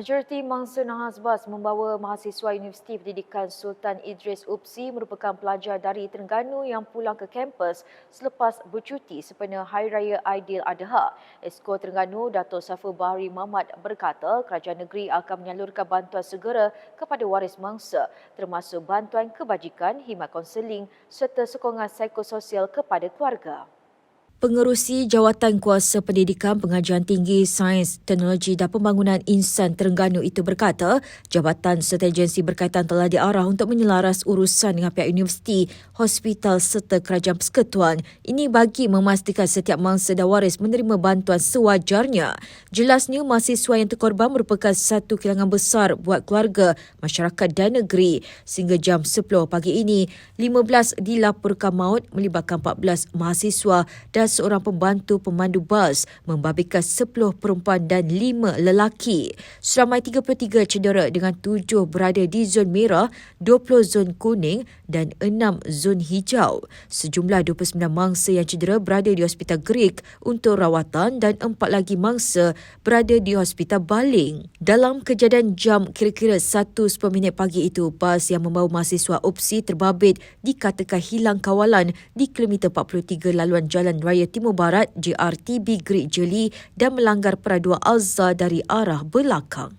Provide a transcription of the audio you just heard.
Majoriti mangsa Nahas Bas membawa mahasiswa Universiti Pendidikan Sultan Idris UPSI merupakan pelajar dari Terengganu yang pulang ke kampus selepas bercuti sempena Hari Raya Aidil Adha. Esko Terengganu Dato' Safur Bahari Mahmad berkata kerajaan negeri akan menyalurkan bantuan segera kepada waris mangsa termasuk bantuan kebajikan, khidmat konseling serta sokongan psikososial kepada keluarga. Pengerusi Jawatan Kuasa Pendidikan Pengajian Tinggi Sains, Teknologi dan Pembangunan Insan Terengganu itu berkata, Jabatan serta agensi berkaitan telah diarah untuk menyelaras urusan dengan pihak universiti, hospital serta kerajaan persekutuan. Ini bagi memastikan setiap mangsa dan waris menerima bantuan sewajarnya. Jelasnya, mahasiswa yang terkorban merupakan satu kilangan besar buat keluarga, masyarakat dan negeri. Sehingga jam 10 pagi ini, 15 dilaporkan maut melibatkan 14 mahasiswa dan seorang pembantu pemandu bas membabitkan 10 perempuan dan 5 lelaki. Seramai 33 cedera dengan 7 berada di zon merah, 20 zon kuning dan 6 zon hijau. Sejumlah 29 mangsa yang cedera berada di Hospital Greek untuk rawatan dan 4 lagi mangsa berada di Hospital Baling. Dalam kejadian jam kira-kira 1.10 minit pagi itu, bas yang membawa mahasiswa UPSI terbabit dikatakan hilang kawalan di kilometer 43 laluan Jalan Raya Timur Barat JRTB Great Jeli dan melanggar peraduan Alza dari arah belakang.